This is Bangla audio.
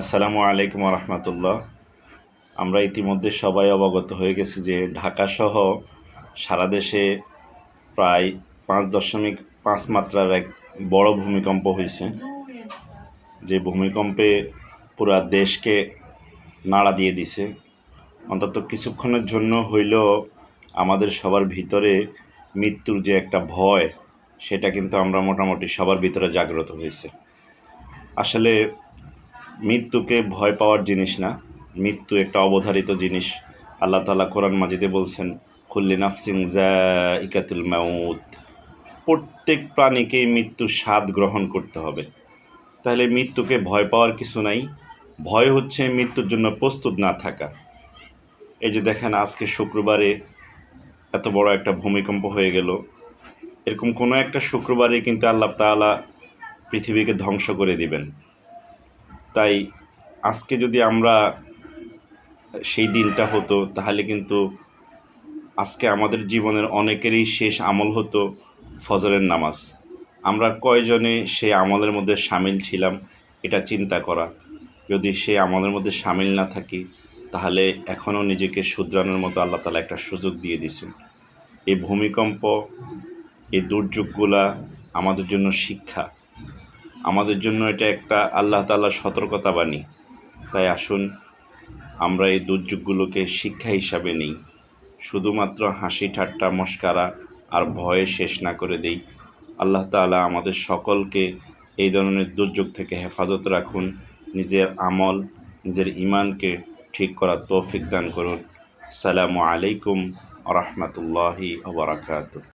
আসসালামু আলাইকুম রহমতুল্লাহ আমরা ইতিমধ্যে সবাই অবগত হয়ে গেছি যে ঢাকাসহ সারা দেশে প্রায় পাঁচ দশমিক পাঁচ মাত্রার এক বড় ভূমিকম্প হয়েছে। যে ভূমিকম্পে পুরা দেশকে নাড়া দিয়ে দিছে। অন্তত কিছুক্ষণের জন্য হইলেও আমাদের সবার ভিতরে মৃত্যুর যে একটা ভয়, সেটা কিন্তু আমরা মোটামুটি সবার ভিতরে জাগ্রত হয়েছে। আসলে মৃত্যুকে ভয় পাওয়ার জিনিস না। মৃত্যু একটা অবধারিত জিনিস। আল্লাহ তালা কোরআন মাজিদে বলছেন খুল্লি নাফসিং জা ইকাতুল মাউত। প্রত্যেক প্রাণীকেই মৃত্যুর স্বাদ গ্রহণ করতে হবে। তাহলে মৃত্যুকে ভয় পাওয়ার কিছু নাই। ভয় হচ্ছে মৃত্যুর জন্য প্রস্তুত না থাকা। এই যে দেখেন, আজকে শুক্রবারে এত বড় একটা ভূমিকম্প হয়ে গেল। এরকম কোনো একটা শুক্রবারে কিন্তু আল্লাহ তাআলা পৃথিবীকে ধ্বংস করে দিবেন। তাই আজকে যদি আমরা সেই দিনটা হতো, তাহলে কিন্তু আজকে আমাদের জীবনের অনেকেরই শেষ আমল হতো ফজরের নামাজ। আমরা কয়জনে সেই আমলের মধ্যে সামিল ছিলাম, এটা চিন্তা করা। যদি সে আমলের মধ্যে সামিল না থাকি, তাহলে এখনও নিজেকে শুধরানোর মতো আল্লাহ তালা একটা সুযোগ দিয়ে দিয়েছেন। এই ভূমিকম্প, এই দুর্যোগগুলা আমাদের জন্য শিক্ষা। আমাদের জন্য এটা একটা আল্লাহ তাল্লাহ সতর্কতা বাণী। তাই আসুন, আমরা এই দুর্যোগগুলোকে শিক্ষা হিসাবে নিই। শুধুমাত্র হাসি, ঠাট্টা, মস্কারা আর ভয়ে শেষ না করে দেই। আল্লাহ তাআলা আমাদের সকলকে এই ধরনের দুর্যোগ থেকে হেফাজত রাখুন। নিজের আমল, নিজের ইমানকে ঠিক করার তৌফিক দান করুন। আসসালামু আলাইকুম রহমতুল্লাহি